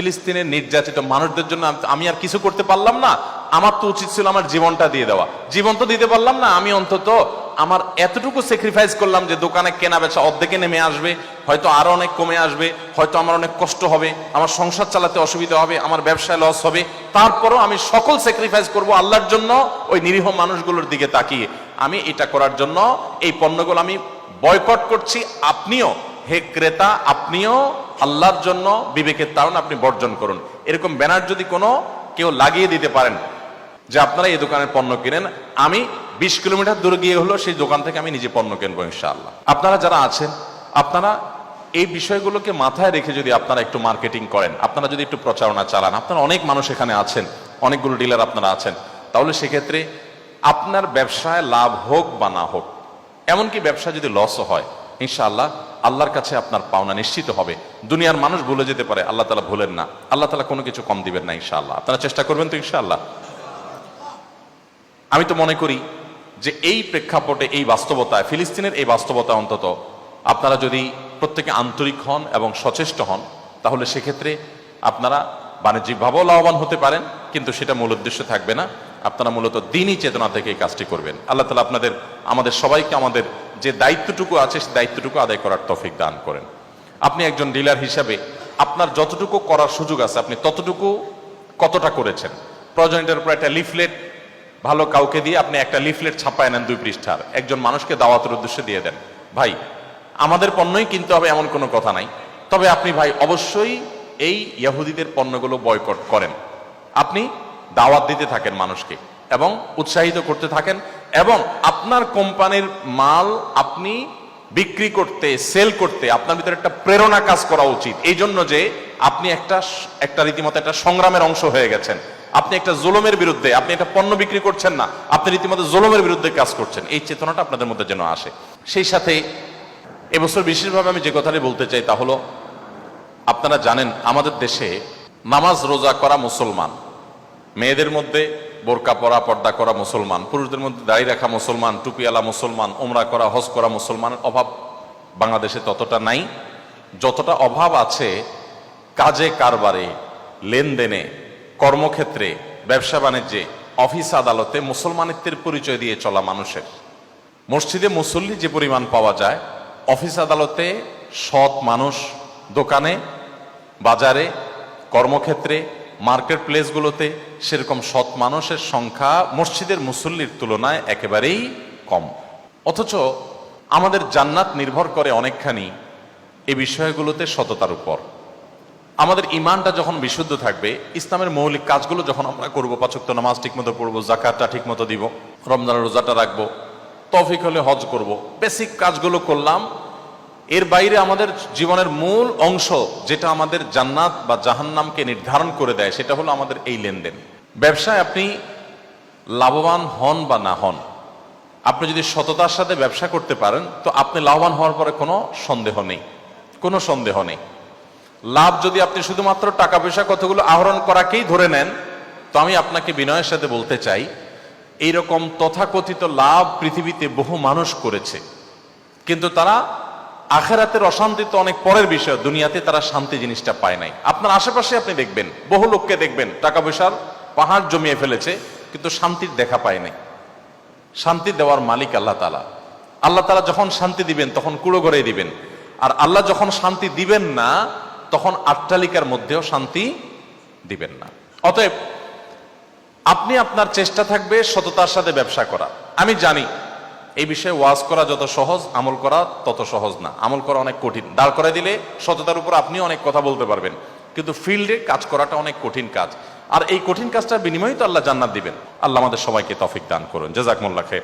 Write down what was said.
ফিলিস্তিনের নির্যাতিত মানুষদের জন্য আমি আর কিছু করতে পারলাম না। আমার তো উচিত ছিল আমার জীবনটা দিয়ে দেওয়া। জীবন তো দিতে পারলাম না, আমি অন্তত আমার এতটুকু স্যাক্রিফাইস করলাম যে দোকানে কেনা বেচা অর্ধেকে নেমে আসবে, হয়তো আরও অনেক কমে আসবে, হয়তো আমার অনেক কষ্ট হবে, আমার সংসার চালাতে অসুবিধা হবে, আমার ব্যবসায় লস হবে। তারপরও আমি সকল স্যাক্রিফাইস করব আল্লাহর জন্য, ওই নিরীহ মানুষগুলোর দিকে তাকিয়ে। আমি এটা করার জন্য এই পণ্যগুলো আমি বয়কট করছি, আপনিও হে ক্রেতা, আপনিও আল্লাহর জন্য বিবেকের তারণ আপনি বর্জন করুন। এরকম ব্যানার যদি কোনো কেউ লাগিয়ে দিতে পারেন, যে আপনারা এই দোকানের পণ্য কিনেন, আমি বিশ কিলোমিটার দূরে গিয়ে হলো সেই দোকান থেকে আমি নিজে পণ্য কিনবো ইনশাআল্লাহ। আপনারা যারা আছেন, আপনারা এই বিষয়গুলোকে মাথায় রেখে যদি আপনারা একটু মার্কেটিং করেন, আপনারা যদি একটু প্রচারণা চালান, আপনারা অনেক মানুষ এখানে আছেন, অনেকগুলো ডিলার আপনারা আছেন, তাহলে সেক্ষেত্রে আপনার ব্যবসায় লাভ হোক বা না হোক, এমনকি ব্যবসা যদি লসও হয় ইনশাআল্লাহ আল্লাহর কাছে আপনার পাওনা নিশ্চিত হবে। দুনিয়ার মানুষ ভুলে যেতে পারে, আল্লাহ তালা ভুলেন না। আল্লাহ তালা কোনো কিছু কম দিবেন না ইনশাআল্লাহ। আপনারা চেষ্টা করবেন তো ইনশাআল্লাহ। আমি তো মনে করি যে এই প্রেক্ষাপটে, এই বাস্তবতায়, ফিলিস্তিনের এই বাস্তবতা অন্তত, আপনারা যদি প্রত্যেকে আন্তরিক হন এবং সচেষ্ট হন, তাহলে সেক্ষেত্রে আপনারা বাণিজ্যিকভাবেও লাভবান হতে পারেন, কিন্তু সেটা মূল উদ্দেশ্য থাকবে না। আপনারা মূলত দিনই চেতনা থেকে এই কাজটি করবেন। আল্লাহ তালা আপনাদের, আমাদের সবাইকে আমাদের যে দায়িত্বটুকু আছে সেই দায়িত্বটুকু আদায় করার তৌফিক দান করেন। আপনি একজন ডিলার হিসাবে আপনার যতটুকু করার সুযোগ আছে, আপনি ততটুকু কতটা করেছেন? প্রয়োজন এটার উপর একটা লিফলেট ভালো কাউকে দিয়ে আপনি একটা লিফলেট ছাপায় নেন দুই পৃষ্ঠার। একজন মানুষকে দাওয়াতের উদ্দেশ্যে দিয়ে দেন। ভাই, আমাদের পণ্যই কিনতে হবে এমন কোনো কথা নাই। তবে আপনি ভাই, অবশ্যই এই ইয়াহুদিদের পণ্যগুলো বয়কট করেন। আপনি দাওয়াত দিতে থাকেন মানুষকে এবং উৎসাহিত করতে থাকেন। এবং আপনার কোম্পানির মাল আপনি বিক্রি করতে সেল করতে আপনার ভিতরে একটা প্রেরণা কাজ করা উচিত। এই জন্য যে আপনি একটা একটা রীতিমতো একটা সংগ্রামের অংশ হয়ে গেছেন। আপনি একটা জুলুমের বিরুদ্ধে, আপনি একটা পণ্য বিক্রি করছেন না, আপনি রীতিমতো জুলুমের বিরুদ্ধে কাজ করছেন। এই চেতনাটা আপনাদের মধ্যে যেন আসে। সেই সাথে এবছর বিশেষভাবে আমি যে কথাটি বলতে চাই তা হলো, আপনারা জানেন আমাদের দেশে নামাজ রোজা করা মুসলমান। মেয়েদের মধ্যে বোরকা পরা, পর্দা করা মুসলমান, পুরুষদের মধ্যে দাড়ি রাখা মুসলমান, টুপিওয়ালা মুসলমান ওমরা করা, হজ করা মুসলমানের অভাব বাংলাদেশে ততটা নাই। যতটা অভাব আছে কাজে, কারবারে, লেনদেনে, কর্মক্ষেত্রে, ব্যবসা বাণিজ্যে, অফিস আদালতে মুসলমানিত্বের পরিচয় দিয়ে চলা মানুষের। মসজিদে মুসল্লি যে পরিমাণ পাওয়া যায়, অফিস আদালতে সৎ মানুষ, দোকানে, বাজারে, কর্মক্ষেত্রে মার্কেট প্লেসগুলোতে সেরকম সৎ মানুষের সংখ্যা মসজিদের মুসল্লির তুলনায় একেবারেই কম। অথচ আমাদের জান্নাত নির্ভর করে অনেকখানি এই বিষয়গুলোতে সততার উপর। আমাদের ইমানটা যখন বিশুদ্ধ থাকবে, ইসলামের মৌলিক কাজগুলো যখন আমরা করব পাচক নামাজ ঠিক মতো পড়ব, জাকাতটা ঠিক মতো দিব, রমজানের রোজাটা রাখব, তফিক হলে হজ করব, বেসিক কাজগুলো করলাম এর বাইরে আমাদের জীবনের মূল অংশ যেটা আমাদের জান্নাত বা জাহান্নামকে নির্ধারণ করে দেয়, সেটা হলো আমাদের এই লেনদেন। ব্যবসায় আপনি লাভবান হন বা না হন, আপনি যদি সততার সাথে ব্যবসা করতে পারেন, তো আপনি লাভবান হওয়ার পরে কোনো সন্দেহ নেই, কোনো সন্দেহ নেই। লাভ যদি আপনি শুধুমাত্র টাকা পয়সা কতগুলো আহরণ করাকেই ধরে নেন, তো আমি আপনাকে বিনয়ের সাথে বলতে চাই, এইরকম তথাকথিত লাভ পৃথিবীতে বহু মানুষ করেছে। কিন্তু তারা আখেরাতের অশান্তি তো অনেক পরের বিষয়, দুনিয়াতে তারা শান্তি জিনিসটা পায় নাই। আপনার আশেপাশে আপনি দেখবেন, বহু লোককে দেখবেন টাকা পয়সার পাহাড় জমিয়ে ফেলেছে, কিন্তু শান্তির দেখা পায় নাই। শান্তি দেওয়ার মালিক আল্লাহ তালা আল্লাহ তালা যখন শান্তি দিবেন, তখন কুড়ো ঘরে দিবেন। আর আল্লাহ যখন শান্তি দিবেন না, তখন আট্টালিকার মধ্যেও শান্তি দিবেন না। অতএব, আপনি আপনার চেষ্টা থাকবে সততার সাথে ব্যবসা করা। আমি জানি এই বিষয়ে ওয়াজ করা যত সহজ, আমল করা তত সহজ না। আমল করা অনেক কঠিন। দাঁড় করে দিলে সততার উপর আপনি অনেক কথা বলতে পারবেন। কিন্তু ফিল্ডে কাজ করাটা অনেক কঠিন কাজ। আর এই কঠিন কাজটার বিনিময়ে তো আল্লাহ জান্নাত দিবেন। আল্লাহ আমাদের সবাইকে তফিক দান করুন। জেজাকমুল্লা খের